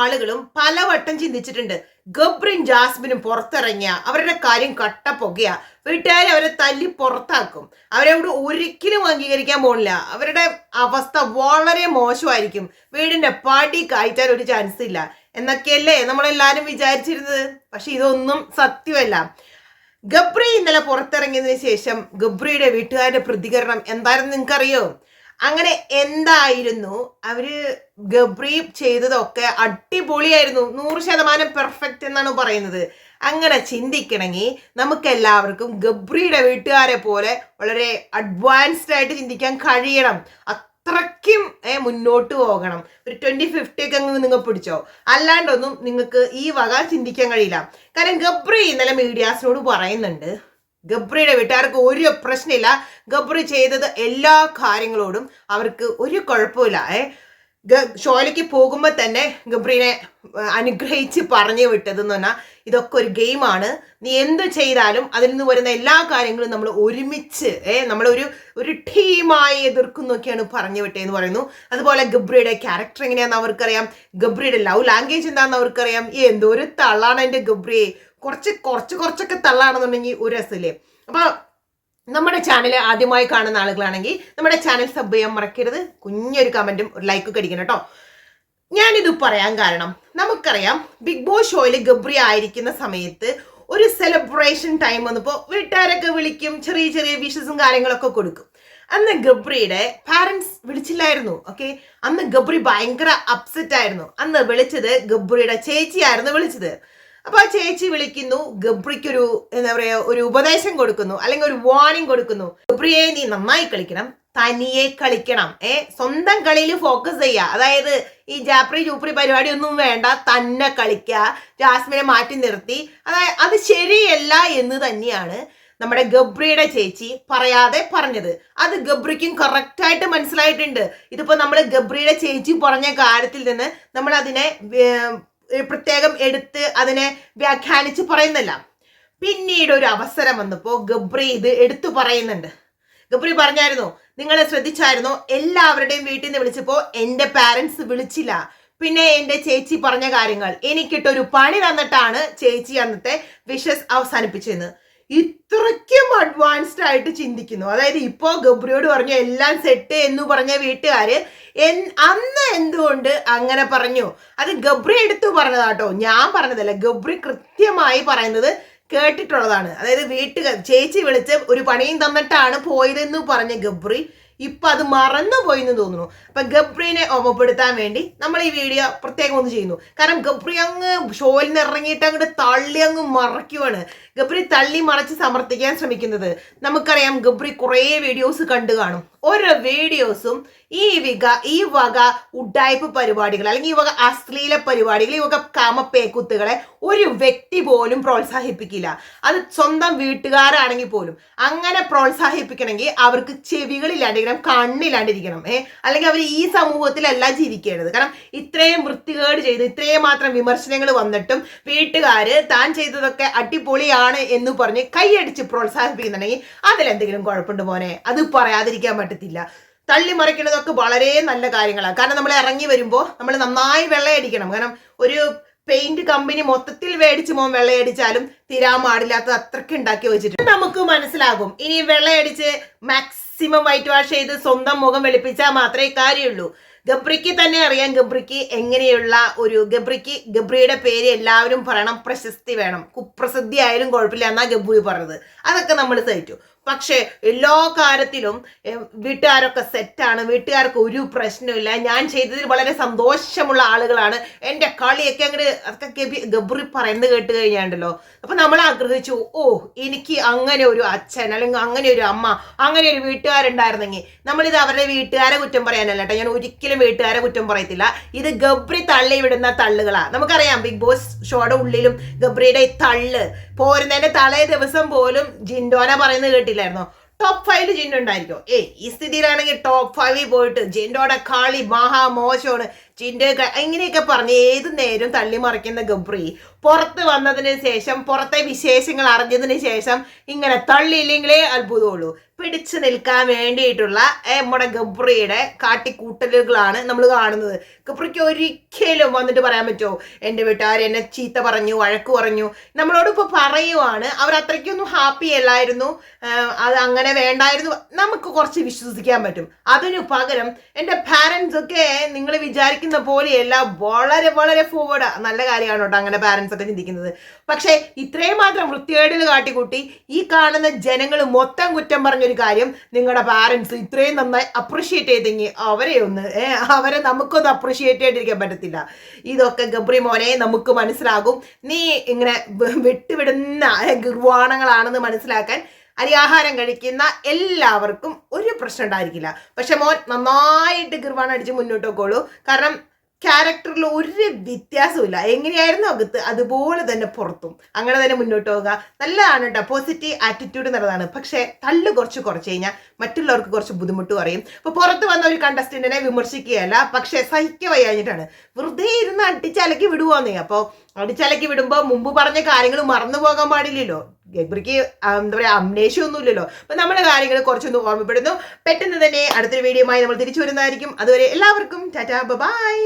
ആളുകളും പലവട്ടം ചിന്തിച്ചിട്ടുണ്ട്. ഗബ്രിൻ ജാസ്മിനും പുറത്തിറങ്ങിയ അവരുടെ കാര്യം കട്ട പുകയ വീട്ടുകാർ അവരെ തല്ലി പുറത്താക്കും. അവരെ അവിടെ ഒരിക്കലും അംഗീകരിക്കാൻ പോണില്ല. അവരുടെ അവസ്ഥ വളരെ മോശമായിരിക്കും. വീടിന്റെ പാടി കായ്ച്ചാൽ ഒരു ചാൻസ് ഇല്ല. എന്നൊക്കെയല്ലേ നമ്മളെല്ലാരും വിചാരിച്ചിരുന്നത്? പക്ഷെ ഇതൊന്നും സത്യമല്ല. ഗബ്രി ഇന്നലെ പുറത്തിറങ്ങിയതിനു ശേഷം ഗബ്രിയുടെ വീട്ടുകാരുടെ പ്രതികരണം എന്തായിരുന്നു നിങ്ങൾക്കറിയോ? അങ്ങനെ എന്തായിരുന്നു? അവർ ഗബ്രീ ചെയ്തതൊക്കെ അടിപൊളിയായിരുന്നു. നൂറ് ശതമാനം പെർഫെക്റ്റ് എന്നാണ് പറയുന്നത്. അങ്ങനെ ചിന്തിക്കണമെങ്കിൽ നമുക്ക് എല്ലാവർക്കും ഗബ്രിയുടെ വീട്ടുകാരെ പോലെ വളരെ അഡ്വാൻസ്ഡ് ആയിട്ട് ചിന്തിക്കാൻ കഴിയണം. അത്രയ്ക്കും മുന്നോട്ട് പോകണം. ഒരു ട്വന്റി ഫിഫ്റ്റി ഒക്കെ അങ്ങ് നിങ്ങൾ പിടിച്ചോ. അല്ലാണ്ടൊന്നും നിങ്ങൾക്ക് ഈ വക ചിന്തിക്കാൻ കഴിയില്ല. കാരണം ഗബ്രി ഇന്നലെ മീഡിയാസിനോട് പറയുന്നുണ്ട്. ഗബ്രിയുടെ വീട്ടുകാർക്ക് ഒരു പ്രശ്നമില്ല. ഗബ്രി ചെയ്തത് എല്ലാ കാര്യങ്ങളോടും അവർക്ക് ഒരു കുഴപ്പമില്ല ഏ ഷോയിലേക്ക് പോകുമ്പോൾ തന്നെ ഗബ്രീനെ അനുഗ്രഹിച്ച് പറഞ്ഞു വിട്ടതെന്ന് പറഞ്ഞാൽ ഇതൊക്കെ ഒരു ഗെയിമാണ് നീ എന്ത് ചെയ്താലും അതിൽ നിന്ന് വരുന്ന എല്ലാ കാര്യങ്ങളും നമ്മൾ ഒരുമിച്ച് ഏ നമ്മളൊരു ഒരു ടീമായി എതിർക്കുന്നൊക്കെയാണ് പറഞ്ഞു വിട്ടതെന്ന് പറയുന്നു. അതുപോലെ ഗബ്രിയുടെ ക്യാരക്ടർ എങ്ങനെയാണെന്ന് അവർക്കറിയാം. ഗബ്രിയുടെ ലവ് ലാംഗ്വേജ് എന്താണെന്ന് അവർക്കറിയാം. എന്തോ ഒരു തള്ളാണ് എന്റെ ഗബ്രിയെ. കുറച്ച് കുറച്ച് കുറച്ചൊക്കെ തള്ളാണെന്നുണ്ടെങ്കിൽ ഒരു രസമില്ലേ? അപ്പൊ നമ്മുടെ ചാനൽ ആദ്യമായി കാണുന്ന ആളുകളാണെങ്കിൽ നമ്മുടെ ചാനൽ സബ് ചെയ്യാൻ മറക്കരുത്. കുഞ്ഞൊരു കമന്റും ഒരു ലൈക്കൊക്കെ അടിക്കണം കേട്ടോ. ഞാനിത് പറയാൻ കാരണം നമുക്കറിയാം ബിഗ് ബോസ് ഷോയിൽ ഗബ്രി ആയിരിക്കുന്ന സമയത്ത് ഒരു സെലിബ്രേഷൻ ടൈം വന്നപ്പോൾ വീട്ടുകാരൊക്കെ വിളിക്കും ചെറിയ ചെറിയ വിഷസും കാര്യങ്ങളൊക്കെ കൊടുക്കും. അന്ന് ഗബ്രിയുടെ പാരൻസ് വിളിച്ചില്ലായിരുന്നു ഓക്കെ അന്ന് ഗബ്രി ഭയങ്കര അപ്സെറ്റ് ആയിരുന്നു. അന്ന് വിളിച്ചത് ഗബ്രിയുടെ ചേച്ചിയായിരുന്നു വിളിച്ചത്. അപ്പൊ ആ ചേച്ചി വിളിക്കുന്നു ഗബ്രിക്കൊരു എന്താ പറയാ ഒരു ഉപദേശം കൊടുക്കുന്നു അല്ലെങ്കിൽ ഒരു വാർണിംഗ് കൊടുക്കുന്നു. ഗബ്രിയെ നീ നന്നായി കളിക്കണം തനിയെ കളിക്കണം ഏ സ്വന്തം കളിയിൽ ഫോക്കസ് ചെയ്യുക അതായത് ഈ ജാപ്രി ജൂപ്രി പരിപാടി ഒന്നും വേണ്ട തന്നെ കളിക്കുക ജാസ്മിനെ മാറ്റി നിർത്തി. അതായത് അത് ശരിയല്ല എന്ന് തന്നെയാണ് നമ്മുടെ ഗബ്രിയുടെ ചേച്ചി പറയാതെ പറഞ്ഞത്. അത് ഗബ്രിക്കും കറക്റ്റായിട്ട് മനസ്സിലായിട്ടുണ്ട്. ഇതിപ്പോ നമ്മൾ ഗബ്രിയുടെ ചേച്ചി പറഞ്ഞ കാര്യത്തിൽ നിന്ന് നമ്മൾ അതിനെ പ്രത്യേകം എടുത്ത് അതിനെ വ്യാഖ്യാനിച്ച് പറയുന്നില്ല. പിന്നീട് ഒരു അവസരം വന്നപ്പോൾ ഗബ്രി ഇത് എടുത്തു പറയുന്നുണ്ട്. ഗബ്രി പറഞ്ഞായിരുന്നു നിങ്ങളെ ശ്രദ്ധിച്ചായിരുന്നു എല്ലാവരുടെയും വീട്ടിൽ നിന്ന് വിളിച്ചപ്പോൾ എന്റെ പാരന്റ്സ് വിളിച്ചില്ല. പിന്നെ എന്റെ ചേച്ചി പറഞ്ഞ കാര്യങ്ങൾ. എനിക്കിട്ടൊരു പണി തന്നിട്ടാണ് ചേച്ചി അന്നത്തെ വിഷസ് അവസാനിപ്പിച്ചതെന്ന്. ഇത്രയ്ക്കും അഡ്വാൻസ്ഡ് ആയിട്ട് ചിന്തിക്കുന്നു. അതായത് ഇപ്പോൾ ഗബ്രിയോട് പറഞ്ഞു എല്ലാം സെറ്റ് എന്ന് പറഞ്ഞ വീട്ടുകാർ എൻ- അന്ന് എന്തുകൊണ്ട് അങ്ങനെ പറഞ്ഞു? അത് ഗബ്രി എടുത്തു പറഞ്ഞതാട്ടോ. ഞാൻ പറഞ്ഞതല്ല ഗബ്രി കൃത്യമായി പറയുന്നത് കേട്ടിട്ടുള്ളതാണ്. അതായത് വീട്ടുകാർ ചേച്ചി വിളിച്ച് ഒരു പണിയും തന്നിട്ടാണ് പോയതെന്ന് പറഞ്ഞ ഗബ്രി ഇപ്പൊ അത് മറന്നു പോയി എന്ന് തോന്നുന്നു. അപ്പൊ ഗബ്രീനെ ഓർമ്മപ്പെടുത്താൻ വേണ്ടി നമ്മൾ ഈ വീഡിയോ പ്രത്യേകം ഒന്ന് ചെയ്യുന്നു. കാരണം ഗബ്രി അങ്ങ് ഷോയിൽ നിന്ന് ഇറങ്ങിയിട്ട് അങ്ങോട്ട് തള്ളി അങ്ങ് മറയ്ക്കുവാണ്. ഗബ്രി തള്ളി മറച്ച് സമർത്ഥിക്കാൻ ശ്രമിക്കുന്നത്. നമുക്കറിയാം ഗബ്രി കുറേ വീഡിയോസ് കണ്ടു കാണും. ഓരോ വീഡിയോസും ഈ വിക ഈ വക ഉഡായ്പ പരിപാടികൾ അല്ലെങ്കിൽ ഈ വക അശ്ലീല പരിപാടികൾ ഈ വക കാമപ്പേക്കുത്തുകളെ ഒരു വ്യക്തി പോലും പ്രോത്സാഹിപ്പിക്കില്ല. അത് സ്വന്തം വീട്ടുകാരാണെങ്കിൽ പോലും. അങ്ങനെ പ്രോത്സാഹിപ്പിക്കണമെങ്കിൽ അവർക്ക് ചെവികളില്ലാണ്ടിരിക്കണം കണ്ണില്ലാണ്ടിരിക്കണം ഏ? അല്ലെങ്കിൽ അവർ ഈ സമൂഹത്തിലല്ല ജീവിക്കേണ്ടത്. കാരണം ഇത്രയും വൃത്തികേട് ചെയ്ത് ഇത്രയും മാത്രം വിമർശനങ്ങൾ വന്നിട്ടും വീട്ടുകാര് താൻ ചെയ്തതൊക്കെ അടിപൊളിയാണ് എന്ന് പറഞ്ഞ് കൈയടിച്ച് പ്രോത്സാഹിപ്പിക്കുന്നുണ്ടെങ്കിൽ അതിലെന്തെങ്കിലും കുഴപ്പമുണ്ട് മോനെ? അത് പറയാതിരിക്കാൻ പറ്റത്തില്ല. തള്ളി മറിക്കുന്നതൊക്കെ വളരെ നല്ല കാര്യങ്ങളാണ് കാരണം നമ്മൾ ഇറങ്ങി വരുമ്പോൾ നമ്മൾ നന്നായി വെള്ളയടിക്കണം. കാരണം ഒരു പെയിന്റ് കമ്പനി മൊത്തത്തിൽ മേടിച്ച് മോൻ വെള്ളയടിച്ചാലും തീരാൻ പാടില്ലാത്തത് അത്രയ്ക്ക് ഉണ്ടാക്കി വെച്ചിട്ടുണ്ട്. നമുക്ക് മനസ്സിലാകും. ഇനി വെള്ളയടിച്ച് മാക്സിമം വൈറ്റ് വാഷ് ചെയ്ത് സ്വന്തം മുഖം വെളുപ്പിച്ചാൽ മാത്രമേ കാര്യമുള്ളൂ. ഗബ്രിക്ക് തന്നെ അറിയാം ഗബ്രിക്ക് എങ്ങനെയുള്ള ഒരു ഗബ്രിക്ക് ഗബ്രിയുടെ പേര് എല്ലാവരും പറയണം പ്രശസ്തി വേണം. കുപ്രസിദ്ധി ആയാലും കുഴപ്പമില്ല എന്നാ ഗബ്രി പറഞ്ഞത്. അതൊക്കെ നമ്മൾ സഹിച്ചു. പക്ഷേ എല്ലാ കാര്യത്തിലും വീട്ടുകാരൊക്കെ സെറ്റാണ്. വീട്ടുകാർക്ക് ഒരു പ്രശ്നമില്ല ഞാൻ ചെയ്തതിൽ വളരെ സന്തോഷമുള്ള ആളുകളാണ്. എന്റെ കളിയൊക്കെ അങ്ങോട്ട് അതൊക്കെ ഗബി- ഗബ്രി പറയുന്നത് കേട്ട് കഴിഞ്ഞാണ്ടല്ലോ. അപ്പം നമ്മൾ ആഗ്രഹിച്ചു ഓ എനിക്ക് അങ്ങനെ ഒരു അച്ഛൻ അല്ലെങ്കിൽ അങ്ങനെ ഒരു അമ്മ അങ്ങനെ ഒരു വീട്ടുകാരുണ്ടായിരുന്നെങ്കിൽ നമ്മളിത് അവരുടെ വീട്ടുകാരെ കുറ്റം പറയാനല്ല കേട്ടോ. ഞാൻ ഒരിക്കലും വീട്ടുകാരെ കുറ്റം പറയത്തില്ല. ഇത് ഗബ്രി തള്ളി വിടുന്ന തള്ളുകളാണ് നമുക്കറിയാം ബിഗ് ബോസ് ഷോയുടെ ഉള്ളിലും ഗബ്രിയുടെ തള്ള് പോരുന്നതിന്റെ തലേ ദിവസം പോലും ജിൻഡോന പറയുന്നത് കേട്ടില്ലായിരുന്നോ? ടോപ്പ് ഫൈവിൽ ജിൻഡോ ഉണ്ടായിരിക്കും ഏ ഈ സ്ഥിതിയിലാണെങ്കിൽ ടോപ്പ് ഫൈവിൽ പോയിട്ട് ജിൻഡോയുടെ കളി മഹാ ചിന്റെ ഇങ്ങനെയൊക്കെ പറഞ്ഞ് ഏത് നേരം തള്ളി മറിക്കുന്ന ഗബ്രി പുറത്ത് വന്നതിന് ശേഷം പുറത്തെ വിശേഷങ്ങൾ അറിഞ്ഞതിന് ശേഷം ഇങ്ങനെ തള്ളിയില്ലെങ്കിലേ അത്ഭുതമുള്ളൂ. പിടിച്ചു നിൽക്കാൻ വേണ്ടിയിട്ടുള്ള നമ്മുടെ ഗബ്രിയുടെ കാട്ടിക്കൂട്ടലുകളാണ് നമ്മൾ കാണുന്നത്. ഗബ്രിക്ക് ഒരിക്കലും വന്നിട്ട് പറയാൻ പറ്റുമോ എന്റെ വീട്ടുകാർ എന്നെ ചീത്ത പറഞ്ഞു വഴക്ക് പറഞ്ഞു. നമ്മളോട് ഇപ്പോൾ പറയുവാണ് അവർ അത്രയ്ക്കൊന്നും ഹാപ്പി അല്ലായിരുന്നു അത് അങ്ങനെ വേണ്ടായിരുന്നു. നമുക്ക് കുറച്ച് വിശ്വസിക്കാൻ പറ്റും. അതിനു പകരം എന്റെ പാരൻസ് ഒക്കെ നിങ്ങൾ വിചാരിക്കുന്ന പോലെയല്ല. വളരെ വളരെ ഫോർവേഡ് നല്ല കാര്യമാണ് കേട്ടോ അങ്ങനെ പാരൻസ് ഒക്കെ ചിന്തിക്കുന്നത്. പക്ഷേ ഇത്രയും മാത്രം വൃത്തികേടുകൾ കാട്ടിക്കൂട്ടി ഈ കാണുന്ന ജനങ്ങൾ മൊത്തം കുറ്റം പറഞ്ഞൊരു കാര്യം നിങ്ങളുടെ പാരൻസ് ഇത്രയും നന്നായി അപ്രിഷിയേറ്റ് ചെയ്തെങ്കിൽ അവരെ ഒന്ന് അവരെ നമുക്കൊന്ന് അപ്രിഷിയേറ്റ് ചെയ്തിരിക്കാൻ പറ്റത്തില്ല. ഇതൊക്കെ ഗബ്രി മോനെ നമുക്ക് മനസ്സിലാകും. നീ ഇങ്ങനെ വിട്ടുവിടുന്ന ഗർവാണങ്ങളാണെന്ന് മനസ്സിലാക്കാൻ അരിയാഹാരം കഴിക്കുന്ന എല്ലാവർക്കും ഒരു പ്രശ്നം ഉണ്ടായിരിക്കില്ല. പക്ഷെ മോൻ നന്നായിട്ട് കിർവാണ് അടിച്ച് മുന്നോട്ട് പോയിക്കോളൂ. കാരണം ക്യാരക്ടറിൽ ഒരു വ്യത്യാസമില്ല എങ്ങനെയായിരുന്നു അകത്ത്? അതുപോലെ തന്നെ പുറത്തും. അങ്ങനെ തന്നെ മുന്നോട്ട് പോകുക നല്ലതാണ് കേട്ടോ പോസിറ്റീവ് ആറ്റിറ്റ്യൂഡ് നല്ലതാണ് പക്ഷേ തള്ളു കുറച്ച് കുറച്ച് കഴിഞ്ഞാൽ മറ്റുള്ളവർക്ക് കുറച്ച് ബുദ്ധിമുട്ട് പറയും അപ്പോൾ പുറത്ത് വന്ന ഒരു കണ്ടസ്റ്റന്റിനെ വിമർശിക്കുകയല്ല. പക്ഷേ സഹിക്ക വയ്യാഞ്ഞിട്ടാണ് വെറുതെ ഇരുന്ന് അടിച്ചലക്കി വിടുവാന്നേ. അപ്പോൾ അടിച്ചലക്കി വിടുമ്പോൾ മുമ്പ് പറഞ്ഞ കാര്യങ്ങൾ മറന്നു പോകാൻ പാടില്ലല്ലോ. ഗബ്രിക്ക് എന്താ പറയുക അമ്നേഷ്യമൊന്നുമില്ലല്ലോ അപ്പം നമ്മുടെ കാര്യങ്ങൾ കുറച്ചൊന്ന് ഓർമ്മപ്പെടുന്നു. പെട്ടെന്ന് തന്നെ അടുത്തൊരു വീഡിയോമായി നമ്മൾ തിരിച്ചു വരുന്നതായിരിക്കും. അതുവരെ എല്ലാവർക്കും ടാറ്റാ ബൈ